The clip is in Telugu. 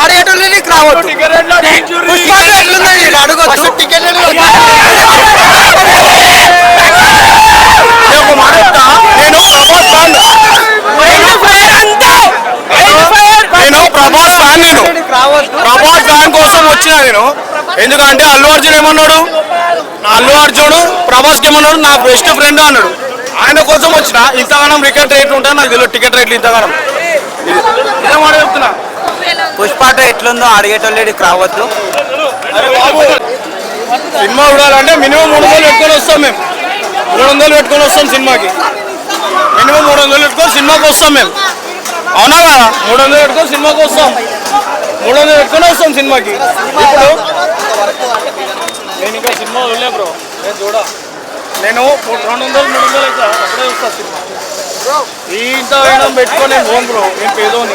పర్యటనకి రావద్దు. పుష్పాలు ఎట్లుందని అడగొద్దు నేను మాడతా నేను ప్రభాస్ ప్రభాస్ ఫ్యాన్ నేను. ప్రభాస్ ఫ్యాన్ కోసం వచ్చిన నేను. ఎందుకంటే అల్లు అర్జున్ ఏమన్నాడు? అల్లు అర్జున్ ప్రభాస్ ఏమన్నాడు? నా బెస్ట్ ఫ్రెండ్ అన్నాడు. ఆయన కోసం వచ్చిన. ఇంతగానం టికెట్ రేట్లు ఉంటాయి నాకు తెలియదు టికెట్ రేట్లు ఇంతగానం. పుష్పాట ఎట్లుందో అడిగేటోళ్ళకి రావద్దు. సినిమా చూడాలంటే మినిమం మూడు వందలు పెట్టుకొని వస్తాం మేము. మూడు వందలు పెట్టుకొని వస్తాం సినిమాకి. మినిమం మూడు వందలు పెట్టుకొని సినిమాకి వస్తాం మేము. అవునా కదా? మూడు వందలు పెట్టుకొని సినిమాకి వస్తాం. మూడు వందలు పెట్టుకొని వస్తాం సినిమాకి. ఇప్పుడు నేను ఇంకా సినిమా చూడలే బ్రో. నేను చూడ. నేను మూడు- రెండు వందలు మూడు వందలు అయితే అప్పుడే వస్తా సినిమా. ఈ ఇంత వేయడం పెట్టుకొని నేను పోను బ్రో. నేను పేదోని.